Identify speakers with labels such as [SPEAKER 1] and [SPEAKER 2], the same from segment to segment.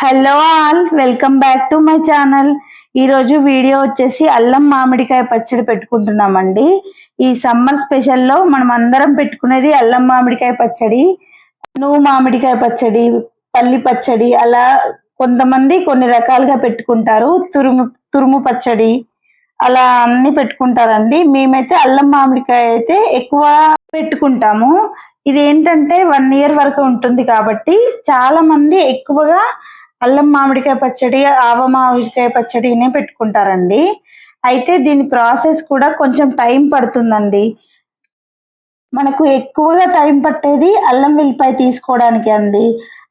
[SPEAKER 1] Hello all welcome back to my channel ఈరోజు video వచ్చేసి అల్లం మామిడికాయ పచ్చడి పెట్టుకుంటున్నామండి. ఈ సమ్మర్ స్పెషల్లో మనం అందరం పెట్టుకునేది అల్లం మామిడికాయ పచ్చడి నువ్వు మామిడికాయ పచ్చడి పల్లి పచ్చడి అలా కొంతమంది కొన్ని రకాలుగా పెట్టుకుంటారు. తురుము తురుము పచ్చడి అలా అన్ని పెట్టుకుంటారండి. మేమైతే అల్లం మామిడికాయ అయితే ఎక్కువ పెట్టుకుంటాము. ఇది ఏంటంటే వన్ ఇయర్ వరకు ఉంటుంది కాబట్టి చాలా మంది ఎక్కువగా అల్లం మామిడికాయ పచ్చడి ఆవ మామిడికాయ పచ్చడినే పెట్టుకుంటారండి. అయితే దీని ప్రాసెస్ కూడా కొంచెం టైం పడుతుందండి. మనకు ఎక్కువగా టైం పట్టేది అల్లం వెల్లిపాయ తీసుకోవడానికి అండి.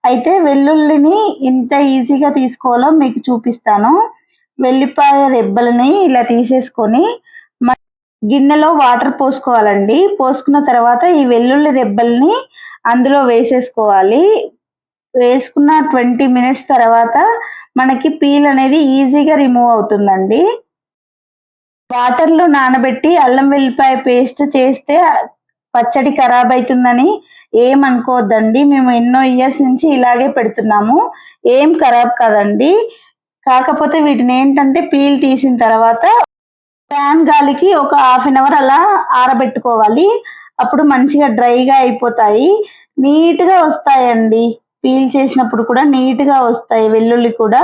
[SPEAKER 1] అయితే వెల్లుల్లిని ఇంత ఈజీగా తీసుకోవాలో మీకు చూపిస్తాను. వెల్లిపాయ రెబ్బలని ఇలా తీసేసుకొని గిన్నెలో వాటర్ పోసుకోవాలండి. పోసుకున్న తర్వాత ఈ వెల్లుల్లి రెబ్బల్ని అందులో వేసేసుకోవాలి. వేసుకున్న ట్వంటీ మినిట్స్ తర్వాత మనకి పీల్ అనేది ఈజీగా రిమూవ్ అవుతుందండి. వాటర్లో నానబెట్టి అల్లం వెల్లిపాయ పేస్ట్ చేస్తే పచ్చడి ఖరాబ్ అవుతుందని ఏం అనుకోవద్దండి. మేము ఎన్నో ఇయర్స్ నుంచి ఇలాగే పెడుతున్నాము. ఏం ఖరాబ్ కాదండి. కాకపోతే వీటిని ఏంటంటే పీల్ తీసిన తర్వాత ఫ్యాన్ గాలికి ఒక హాఫ్ అన్ అవర్ అలా ఆరబెట్టుకోవాలి. అప్పుడు మంచిగా డ్రైగా అయిపోతాయి. నీట్గా వస్తాయండి. పీల్ చేసినప్పుడు కూడా నీట్గా వస్తాయి. వెల్లుల్లి కూడా.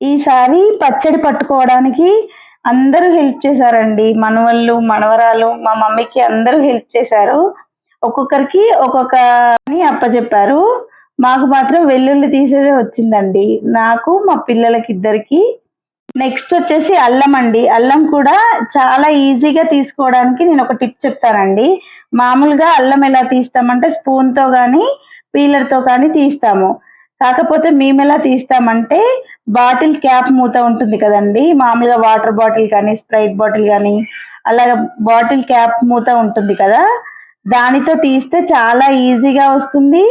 [SPEAKER 1] ఈసారి పచ్చడి పట్టుకోవడానికి అందరూ హెల్ప్ చేశారండి. మనవళ్ళు మనవరాలు మా మమ్మీకి అందరూ హెల్ప్ చేశారు. ఒక్కొక్కరికి ఒక్కొక్క అని అప్పచెప్పారు మాకు మాత్రం వెల్లుల్లి తీసేదే వచ్చిందండి. నాకు మా పిల్లలకి ఇద్దరికి. నెక్స్ట్ వచ్చేసి అల్లం అండి. అల్లం కూడా చాలా ఈజీగా తీసుకోవడానికి నేను ఒక టిప్ చెప్తానండి. మామూలుగా అల్లం ఎలా తీస్తామంటే స్పూన్తో కానీ పీలర్తో కానీ తీస్తాము. కాకపోతే మేము ఎలా తీస్తామంటే బాటిల్ క్యాప్ మూత ఉంటుంది కదండి. మామూలుగా వాటర్ బాటిల్ కానీ స్ప్రైట్ బాటిల్ కానీ అలాగే బాటిల్ క్యాప్ మూత ఉంటుంది కదా. దానితో తీస్తే చాలా ఈజీగా వస్తుంది.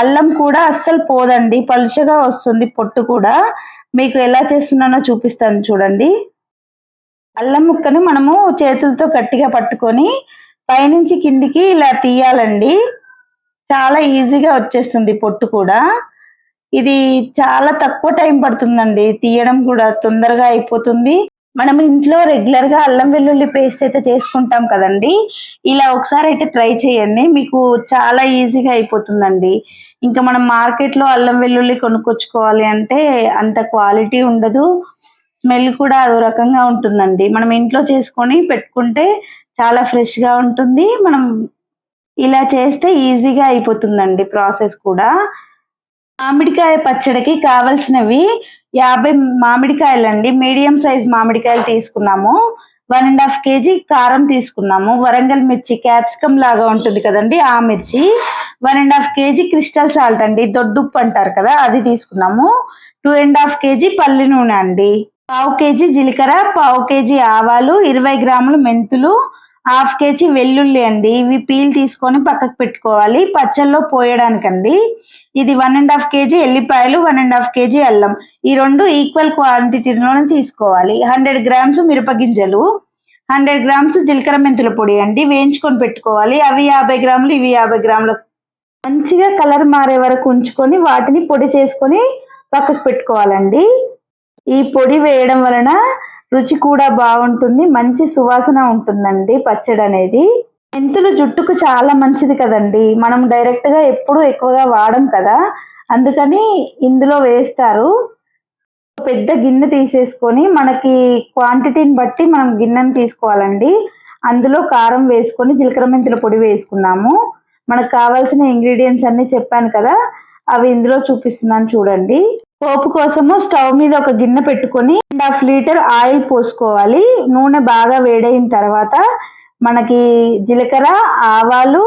[SPEAKER 1] అల్లం కూడా అస్సలు పోదండి. పలుచగా వస్తుంది పొట్టు కూడా. మీకు ఎలా చేస్తున్నానో చూపిస్తాను చూడండి. అల్లం ముక్కను మనము చేతులతో గట్టిగా పట్టుకొని పైనుంచి కిందికి ఇలా తీయాలండి. చాలా ఈజీగా వచ్చేస్తుంది పొట్టు కూడా. ఇది చాలా తక్కువ టైం పడుతుందండి. తీయడం కూడా తొందరగా అయిపోతుంది. మనం ఇంట్లో రెగ్యులర్గా అల్లం వెల్లుల్లి పేస్ట్ అయితే చేసుకుంటాం కదండి. ఇలా ఒకసారి అయితే ట్రై చేయండి. మీకు చాలా ఈజీగా అయిపోతుందండి. ఇంకా మనం మార్కెట్లో అల్లం వెల్లుల్లి కొనుక్కొచ్చుకోవాలి అంటే అంత క్వాలిటీ ఉండదు. స్మెల్ కూడా అదో రకంగా ఉంటుందండి. మనం ఇంట్లో చేసుకొని పెట్టుకుంటే చాలా ఫ్రెష్గా ఉంటుంది. మనం ఇలా చేస్తే ఈజీగా అయిపోతుందండి ప్రాసెస్ కూడా. మామిడికాయ పచ్చడికి కావలసినవి యాభై మామిడికాయలండి. మీడియం సైజ్ మామిడికాయలు తీసుకున్నాము. వన్ అండ్ హాఫ్ కేజీ కారం తీసుకున్నాము. వరంగల్ మిర్చి క్యాప్సికమ్ లాగా ఉంటుంది కదండి ఆ మిర్చి. One and half KG crystal salt అండి. దొడ్డుప్పు అంటారు కదా అది తీసుకున్నాము. టూ అండ్ హాఫ్ కేజీ పల్లి నూనె అండి. పావు కేజీ జీలకర్ర పావు కేజీ ఆవాలు ఇరవై గ్రాములు మెంతులు హాఫ్ కేజీ వెల్లుల్లి అండి. ఇవి పీల్ తీసుకొని పక్కకు పెట్టుకోవాలి. పచ్చళ్ళలో పోయడానికండి. ఇది వన్ అండ్ హాఫ్ కేజీ ఎల్లిపాయలు వన్ అండ్ హాఫ్ కేజీ అల్లం. ఈ రెండు ఈక్వల్ క్వాంటిటీలోనే తీసుకోవాలి. హండ్రెడ్ గ్రామ్స్ మిరపగింజలు హండ్రెడ్ గ్రామ్స్ జీలకర్ర మెంతుల పొడి అండి. వేయించుకొని పెట్టుకోవాలి. అవి యాభై గ్రాములు ఇవి యాభై గ్రాములు. మంచిగా కలర్ మారే వరకు ఉంచుకొని వాటిని పొడి చేసుకొని పక్కకు పెట్టుకోవాలండి. ఈ పొడి వేయడం వలన రుచి కూడా బాగుంటుంది మంచి సువాసన ఉంటుందండి పచ్చడి అనేది. మెంతులు జుట్టుకు చాలా మంచిది కదండి. మనం డైరెక్ట్గా ఎప్పుడు ఎక్కువగా వాడం కదా. అందుకని ఇందులో వేస్తారు. పెద్ద గిన్నె తీసేసుకొని మనకి క్వాంటిటీని బట్టి మనం గిన్నెను తీసుకోవాలండి. అందులో కారం వేసుకొని జీలకర్ర మెంతుల పొడి వేసుకున్నాము. మనకు కావాల్సిన ఇంగ్రీడియంట్స్ అన్నీ చెప్పాను కదా. అవి ఇందులో చూపిస్తున్నాను చూడండి. పోపు కోసము స్టవ్ మీద ఒక గిన్నె పెట్టుకొని అండ్ హాఫ్ లీటర్ ఆయిల్ పోసుకోవాలి. నూనె బాగా వేడైన తర్వాత మనకి జీలకర్ర ఆవాలు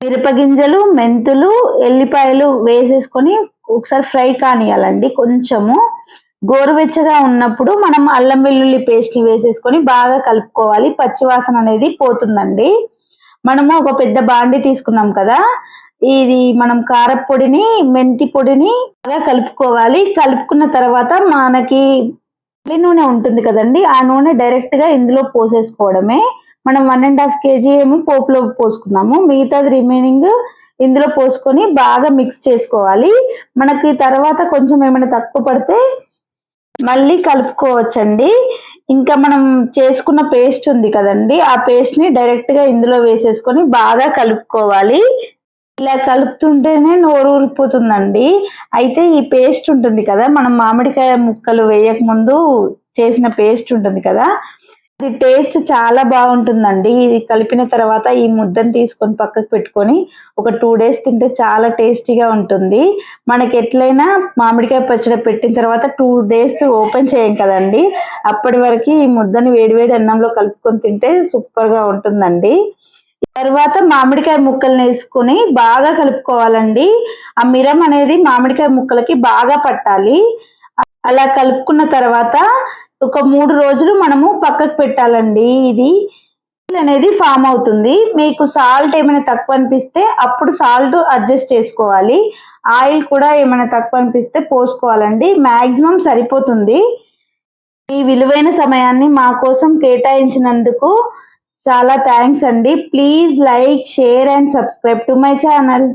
[SPEAKER 1] మిరపగింజలు మెంతులు ఎల్లిపాయలు వేసేసుకొని ఒకసారి ఫ్రై కానియాలండి కొంచెము. గోరువెచ్చగా ఉన్నప్పుడు మనం అల్లం వెల్లుల్లి పేస్ట్ని వేసేసుకొని బాగా కలుపుకోవాలి. పచ్చివాసన అనేది పోతుందండి. మనము ఒక పెద్ద బాండి తీసుకున్నాం కదా ఇది మనం కారపొడిని మెంతి పొడిని బాగా కలుపుకోవాలి. కలుపుకున్న తర్వాత మనకి పల్లి నూనె ఉంటుంది కదండి ఆ నూనె డైరెక్ట్గా ఇందులో పోసేసుకోవడమే. మనం వన్ అండ్ హాఫ్ కేజీ ఏమో పోపులో పోసుకున్నాము. మిగతాది రిమైనింగ్ ఇందులో పోసుకొని బాగా మిక్స్ చేసుకోవాలి. మనకి తర్వాత కొంచెం ఏమైనా తక్కువ పడితే మళ్ళీ కలుపుకోవచ్చండి. ఇంకా మనం చేసుకున్న పేస్ట్ ఉంది కదండి ఆ పేస్ట్ని డైరెక్ట్గా ఇందులో వేసేసుకొని బాగా కలుపుకోవాలి. ఇలా కలుపుతుంటేనే నోరు ఊరిపోతుందండి. అయితే ఈ పేస్ట్ ఉంటుంది కదా మనం మామిడికాయ ముక్కలు వేయక ముందు చేసిన పేస్ట్ ఉంటుంది కదా ఇది టేస్ట్ చాలా బాగుంటుందండి. ఇది కలిపిన తర్వాత ఈ ముద్దను తీసుకొని పక్కకు పెట్టుకొని ఒక టూ డేస్ తింటే చాలా టేస్టీగా ఉంటుంది. మనకి ఎట్లయినా మామిడికాయ పచ్చడి పెట్టిన తర్వాత టూ డేస్ ఓపెన్ చేయం కదండి. అప్పటి వరకు ఈ ముద్దని వేడివేడి అన్నంలో కలుపుకొని తింటే సూపర్గా ఉంటుందండి. తర్వాత మామిడికాయ ముక్కల్ని వేసుకుని బాగా కలుపుకోవాలండి. ఆ మిరం అనేది మామిడికాయ ముక్కలకి బాగా పట్టాలి. అలా కలుపుకున్న తర్వాత ఒక మూడు రోజులు మనము పక్కకు పెట్టాలండి. ఇది అనేది ఫామ్ అవుతుంది. మీకు సాల్ట్ ఏమైనా తక్కువ అనిపిస్తే అప్పుడు సాల్ట్ అడ్జస్ట్ చేసుకోవాలి. ఆయిల్ కూడా ఏమైనా తక్కువ అనిపిస్తే పోసుకోవాలండి. మాక్సిమం సరిపోతుంది. ఈ విలువైన సమయాన్ని మా కోసం కేటాయించినందుకు చాలా థ్యాంక్స్ అండి. Please like share and subscribe to my channel